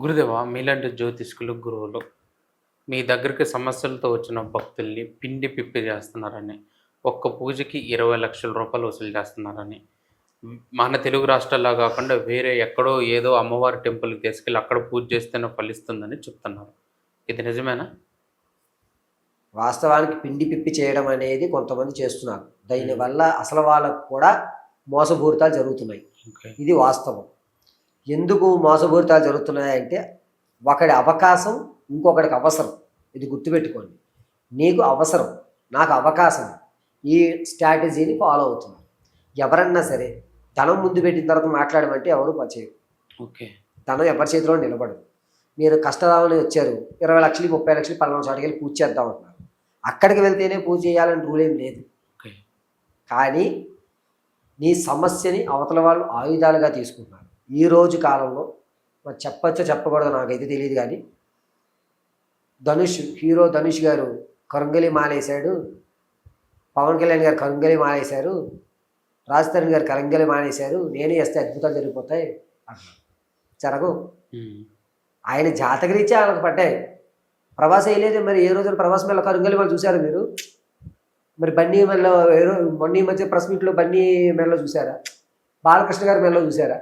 గురుదేవ మీలాంటి జ్యోతిష్కులు గురువులు మీ దగ్గరికి సమస్యలతో వచ్చిన భక్తుల్ని పిండి పిప్పి చేస్తున్నారని ఒక్క పూజకి ఇరవై లక్షల రూపాయలు వసూలు చేస్తున్నారని మన తెలుగు రాష్ట్రాల్లో కాకుండా వేరే ఎక్కడో ఏదో అమ్మవారి టెంపుల్కి తీసుకెళ్ళి అక్కడ పూజ చేస్తేనే ఫలిస్తుందని చెప్తున్నారు. ఇది నిజమేనా? వాస్తవానికి పిండి పిప్పి చేయడం అనేది కొంతమంది చేస్తున్నారు. దీనివల్ల అసలు వాళ్ళకు కూడా మోసపూరితాలు జరుగుతున్నాయి. ఇది వాస్తవం. ఎందుకు మోసపూరితాలు జరుగుతున్నాయంటే ఒకడి అవకాశం ఇంకొకడికి అవసరం. ఇది గుర్తుపెట్టుకోండి. నీకు అవసరం నాకు అవకాశం ఈ స్ట్రాటజీని ఫాలో అవుతున్నాను ఎవరన్నా సరే ధనం ముందు పెట్టిన తర్వాత మాట్లాడమంటే ఎవరు చేయరు ఓకే. ధనం ఎవరి చేతిలో నిలబడదు. మీరు కష్టదామని వచ్చారు ఇరవై లక్షలు ముప్పై లక్షలు పలానా చోటకి వెళ్ళి పూజ చేద్దాం అంటున్నారు. అక్కడికి వెళ్తేనే పూజ చేయాలని రూల్ ఏం లేదు. ఓకే. కానీ నీ సమస్యని అవతల వాళ్ళు ఆయుధాలుగా తీసుకుంటున్నారు. ఈ రోజు కాలంలో మరి చెప్పచ్చో చెప్పకూడదు నాకైతే తెలియదు కానీ ధనుష్ హీరో ధనుష్ గారు కరుంగలి మాలేశాడు పవన్ కళ్యాణ్ గారు కరుంగలి మాలేశారు రాజ్ తరుణ్ గారు కరంగలి మానేశారు నేనే వేస్తే అద్భుతాలు జరిగిపోతాయి. జరగవు. ఆయన జాతకరీత్యా వాళ్ళకి పడ్డాయి. ప్రవాసం వేయలేదు మరి ఏ రోజున ప్రవాసం మెల్ల కరుంగలి వాళ్ళు చూసారా మీరు? మరి బన్నీ మెల్ల మొన్న మధ్య ప్రెస్ మీట్లో బన్నీ మెల్లో చూసారా బాలకృష్ణ గారి మెల్లో చూసారా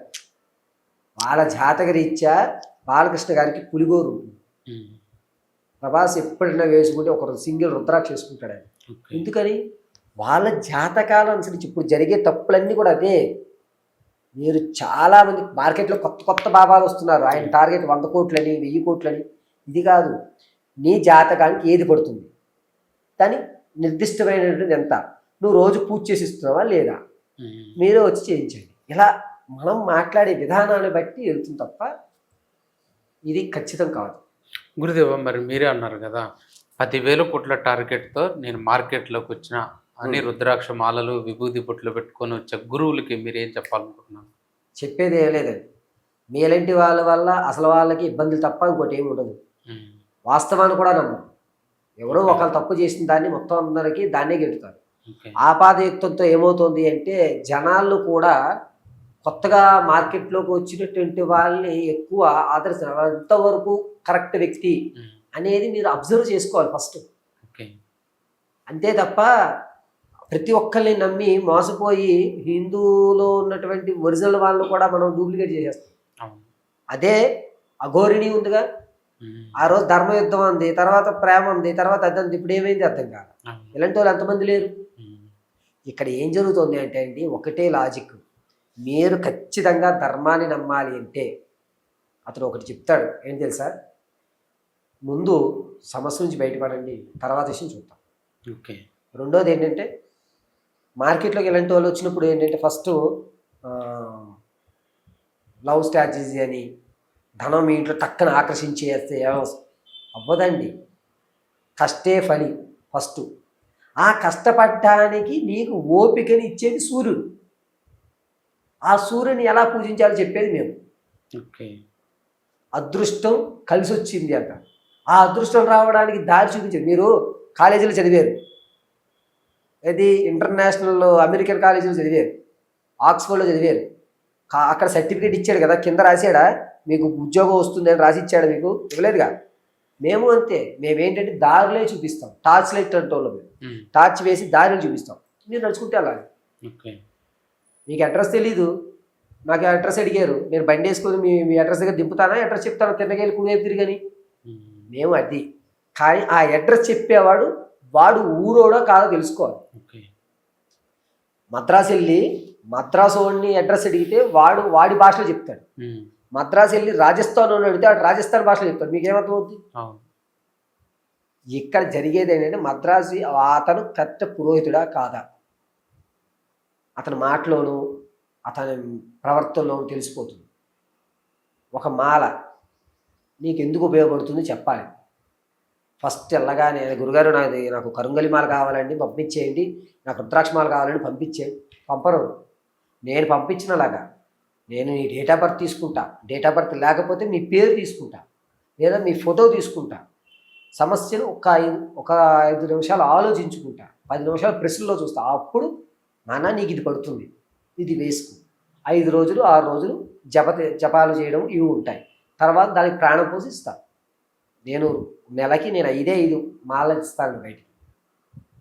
వాళ్ళ జాతకరీత్యా బాలకృష్ణ గారికి పులిగోరు. ప్రభాస్ ఎప్పుడైనా వేసుకుంటే ఒక సింగిల్ రుద్రాక్ష వేసుకుంటాడు ఆయన. ఎందుకని? వాళ్ళ జాతకాలు అనుసరించి ఇప్పుడు జరిగే తప్పులన్నీ కూడా అదే. మీరు చాలా మంది మార్కెట్లో కొత్త కొత్త బాబాలు వస్తున్నారు. ఆయన టార్గెట్ వంద కోట్లని వెయ్యి కోట్లని. ఇది కాదు. నీ జాతకానికి ఏది పడుతుంది? దాని నిర్దిష్టమైనటువంటి ఎంత? నువ్వు రోజు పూజ చేసి ఇస్తున్నావా లేదా. మీరే వచ్చి చేయించండి. ఇలా మనం మాట్లాడే విధానాన్ని బట్టి వెళ్తుంది తప్ప ఇది ఖచ్చితం కాదు. గురుదేవ మరి మీరే అన్నారు కదా పదివేల కోట్ల టార్గెట్తో నేను మార్కెట్లోకి వచ్చిన అని రుద్రాక్ష మాలలు విభూది బొట్లు పెట్టుకొని వచ్చే గురువులకి మీరు ఏం చెప్పాలనుకుంటున్నారు? చెప్పేది ఏం లేదండి. మీలాంటి వాళ్ళ వల్ల అసలు వాళ్ళకి ఇబ్బందులు తప్ప ఇంకోటి ఏమి ఉండదు. వాస్తవాన్ని కూడా నమ్మరు. ఎవరో ఒకరు తప్పు చేసిన దాన్ని మొత్తం అందరికీ దాన్నే గెలుతారు ఆపాదయుక్తంతో ఏమవుతుంది అంటే జనాలు కూడా కొత్తగా మార్కెట్లోకి వచ్చినటువంటి వాళ్ళని ఎక్కువ ఆదరిస్తారు. ఎంతవరకు కరెక్ట్ వ్యక్తి. అనేది మీరు అబ్జర్వ్ చేసుకోవాలి ఫస్ట్. అంతే తప్ప ప్రతి ఒక్కరిని నమ్మి మోసపోయి హిందూలో ఉన్నటువంటి ఒరిజినల్ వాళ్ళని కూడా మనం డూప్లికేట్ చేసేస్తాం. అదే అఘోరిణి ఉందిగా. ఆ రోజు ధర్మయుద్ధం ఉంది తర్వాత ప్రేమ ఉంది తర్వాత ఉంది ఇప్పుడు ఏమైంది అర్థం కాదు. ఇలాంటి వాళ్ళు ఎంతమంది లేరు. ఇక్కడ ఏం జరుగుతుంది అంటే అండి ఒకటే లాజిక్ మీరు ఖచ్చితంగా ధర్మాన్ని నమ్మాలి అంటే అతను ఒకటి చెప్తాడు. ఏం తెలుసా? ముందు సమస్య నుంచి బయటపడండి తర్వాత విషయం చూద్దాం. ఓకే. రెండోది ఏంటంటే మార్కెట్లోకి ఇలాంటి వాళ్ళు వచ్చినప్పుడు ఏంటంటే ఫస్ట్ లవ్ స్ట్రాటజీ అని ధనం మీ ఇంట్లో టక్కన ఆకర్షించేస్తే అవ్వదండి. కష్టే ఫలి ఫస్ట్. ఆ కష్టపడటానికి నీకు ఓపికని ఇచ్చేది సూర్యుడు. ఆ సూర్యుని ఎలా పూజించాలో చెప్పేది మేము. ఓకే. అదృష్టం కలిసి వచ్చింది అంట. ఆ అదృష్టం రావడానికి దారి చూపించారు మీరు కాలేజీలో చదివారు. ఇది ఇంటర్నేషనల్ అమెరికన్ కాలేజీలో చదివారు. ఆక్స్ఫర్డ్లో చదివారు. అక్కడ సర్టిఫికేట్ ఇచ్చాడు కదా కింద రాశాడా? మీకు ఉద్యోగం వస్తుంది అని రాసి ఇచ్చాడు మీకు? ఇవ్వలేదుగా. మేము అంతే. మేమేంటంటే దారిలే చూపిస్తాం. టార్చ్ లైట్ అంటే మేము. టార్చ్ వేసి దారిని చూపిస్తాం. మీరు నడుచుకుంటే అలా ఓకే. మీకు అడ్రస్ తెలీదు. నాకు అడ్రస్ అడిగారు. నేను బండి వేసుకొని మీ మీ అడ్రస్ దగ్గర దింపుతానా? అడ్రస్ చెప్తాను. తిన్నగేళ్ళు కుడివైపు తిరిగని. మేము అది. కానీ ఆ అడ్రస్ చెప్పేవాడు వాడు ఊరోడో కాదో తెలుసుకోవాలి. ఓకే. మద్రాసు వెళ్ళి మద్రాసు వాడిని అడ్రస్ అడిగితే వాడు వాడి భాషలో చెప్తాడు. మద్రాసు వెళ్ళి రాజస్థాన్ వాడిని అడిగితే వాడు రాజస్థాన్ భాషలో చెప్తాడు. మీకు ఏమర్థమవుతుంది అవును. ఇక్కడ జరిగేది ఏంటంటే మద్రాసు అతను కరెక్ట్ పురోహితుడా కాదా? అతని మాటలోనూ అతని ప్రవర్తనలోనూ తెలిసిపోతుంది. ఒక మాల నీకు ఎందుకు ఉపయోగపడుతుంది చెప్పాలి. ఫస్ట్ వెళ్ళగానే గురుగారు నాది నాకు కరుంగలి మాల కావాలండి పంపించేయండి. నాకు రుద్రాక్ష మాల కావాలండి పంపించేయండి పంపరు. నేను పంపించినలాగా. నేను నీ డేట్ ఆఫ్ బర్త్ తీసుకుంటా. డేట్ ఆఫ్ బర్త్ లేకపోతే మీ పేరు తీసుకుంటా. లేదా మీ ఫోటో తీసుకుంటా. సమస్యను ఒక ఐదు ఒక ఐదు నిమిషాలు ఆలోచించుకుంటా. పది నిమిషాలు ప్రెస్లో చూస్తా. అప్పుడు నాన్న నీకు ఇది పడుతుంది. ఇది వేసుకో ఐదు రోజులు ఆరు రోజులు జప జపాలు చేయడం ఇవి ఉంటాయి. తర్వాత దానికి ప్రాణం పోసి ఇస్తాను నేను నెలకి నేను ఐదే ఐదు మాలలు ఇస్తాను బయటికి.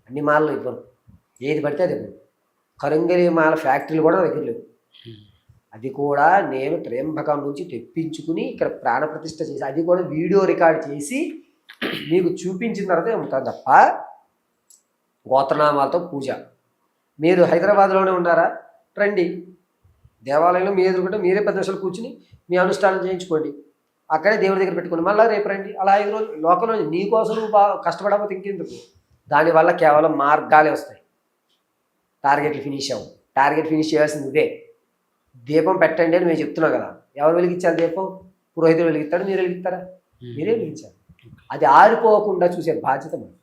అన్ని మాలలు ఇవ్వను. ఏది పడితే అది ఇవ్వను. కరుంగలి మాల ఫ్యాక్టరీలు కూడా దగ్గర లేవు. అది కూడా నేను త్రయంబకం నుంచి తెప్పించుకుని ఇక్కడ ప్రాణప్రతిష్ఠ చేసి అది కూడా వీడియో రికార్డ్ చేసి మీకు చూపించిన తర్వాత అమ్ముతాను తప్ప గోత్రనామాలతో పూజ. మీరు హైదరాబాద్లోనే ఉన్నారా రండి. దేవాలయంలో మీ ఎదురుకుంటే మీరే పది నిమిషాలు కూర్చుని మీ అనుష్ఠానం చేయించుకోండి. అక్కడే దేవుడి దగ్గర పెట్టుకోండి. మళ్ళీ రేపు రండి. అలా ఐదు రోజులు లోకంలో నీ కోసం నువ్వు బాగా కష్టపడకపోతే ఇంకెందుకు? దానివల్ల కేవలం మార్గాలే వస్తాయి. టార్గెట్లు ఫినిష్ అవ్వు. టార్గెట్ ఫినిష్ చేయాల్సింది ఇదే. దీపం పెట్టండి అని మేము చెప్తున్నాం కదా. ఎవరు వెలిగించాలి దీపం? పురోహితుడు వెలిగిస్తాడు? మీరు వెలిగిస్తారా? మీరే వెలిగించాలి అది ఆరిపోకుండా చూసే బాధ్యత మరి